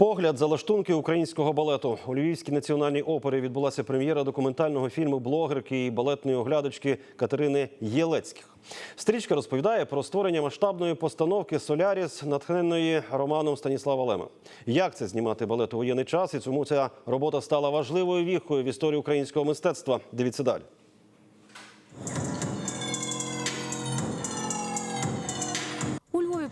Погляд за лаштунки українського балету у Львівській національній опері відбулася прем'єра документального фільму блогерки і балетної оглядачки Катерини Єлецьких. Стрічка розповідає про створення масштабної постановки Соляріс, натхненної романом Станіслава Лема. Як це знімати балет у воєнний час? І чому ця робота стала важливою віхою в історії українського мистецтва? Дивіться далі.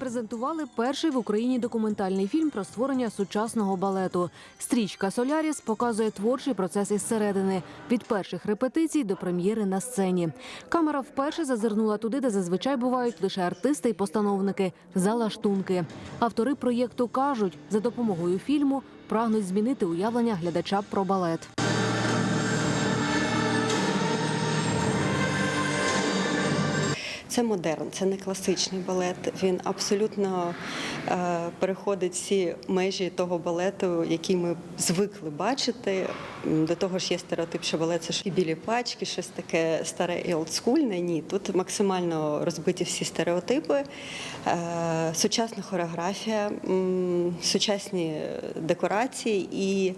Презентували перший в Україні документальний фільм про створення сучасного балету. Стрічка Соляріс показує творчий процес із середини від перших репетицій до прем'єри на сцені. Камера вперше зазирнула туди, де зазвичай бувають лише артисти і постановники за лаштунки. Автори проєкту кажуть, за допомогою фільму прагнуть змінити уявлення глядача про балет. Це модерн, це не класичний балет. Він абсолютно е, переходить всі межі того балету, який ми звикли бачити. До того ж, є стереотип, що балет це ж і білі пачки, щось таке старе і олдскульне. Ні, тут максимально розбиті всі стереотипи, е, сучасна хореографія, сучасні декорації і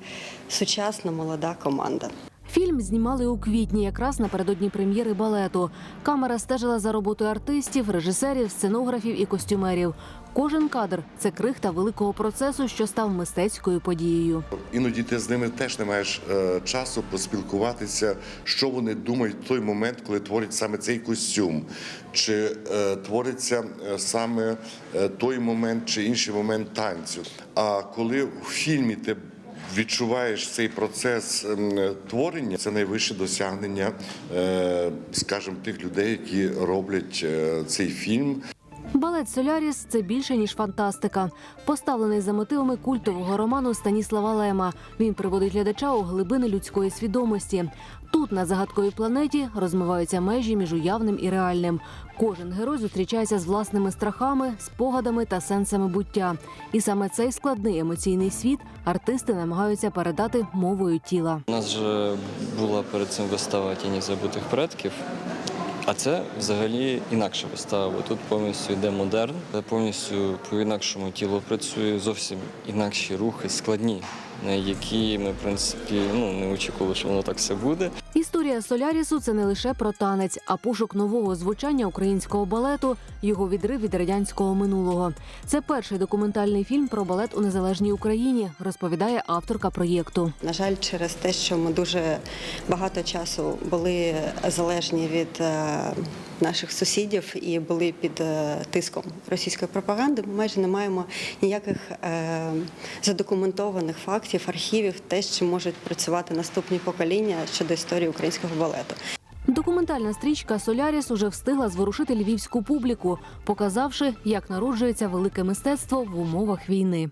сучасна молода команда. Фільм знімали у квітні, якраз напередодні прем'єри балету. Камера стежила за роботою артистів, режисерів, сценографів і костюмерів. Кожен кадр це крихта великого процесу, що став мистецькою подією. Іноді ти з ними теж не маєш е, часу поспілкуватися, що вони думають в той момент, коли творять саме цей костюм, чи е, твориться е, саме той момент чи інший момент танцю. А коли в фільмі ти відчуваєш цей процес ем, творення, це найвище досягнення, е, скажімо, тих людей, які роблять е, цей фільм. Балет Соляріс це більше ніж фантастика. Поставлений за мотивами культового роману Станіслава Лема. Він приводить глядача у глибини людської свідомості. Тут, на загадковій планеті, розмиваються межі між уявним і реальним. Кожен герой зустрічається з власними страхами, спогадами та сенсами буття. І саме цей складний емоційний світ артисти намагаються передати мовою тіла. У нас же була перед цим вистава тіні забутих предків. А це взагалі інакша вистава, тут повністю йде модерн, повністю по-інакшому тіло працює, зовсім інакші рухи, складні, які ми, в принципі, ну, не очікували, що воно так все буде. Історія Солярісу це не лише про танець, а пошук нового звучання українського балету, його відрив від радянського минулого. Це перший документальний фільм про балет у незалежній Україні, розповідає авторка проєкту. На жаль, через те, що ми дуже багато часу були залежні від е, наших сусідів і були під е, тиском російської пропаганди, ми майже не маємо ніяких е, задокументованих фактів, архівів, те, чим можуть працювати наступні покоління щодо історії українського балету. Документальна стрічка Соляріс уже встигла зворушити львівську публіку, показавши, як народжується велике мистецтво в умовах війни.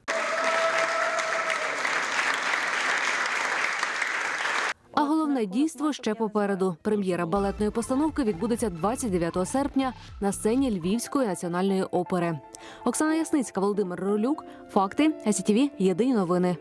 А головне дійство ще попереду. Прем'єра балетної постановки відбудеться 29 серпня на сцені Львівської національної опери. Оксана Ясницька, Володимир Ролюк. Факти СІТВ. Єдині новини.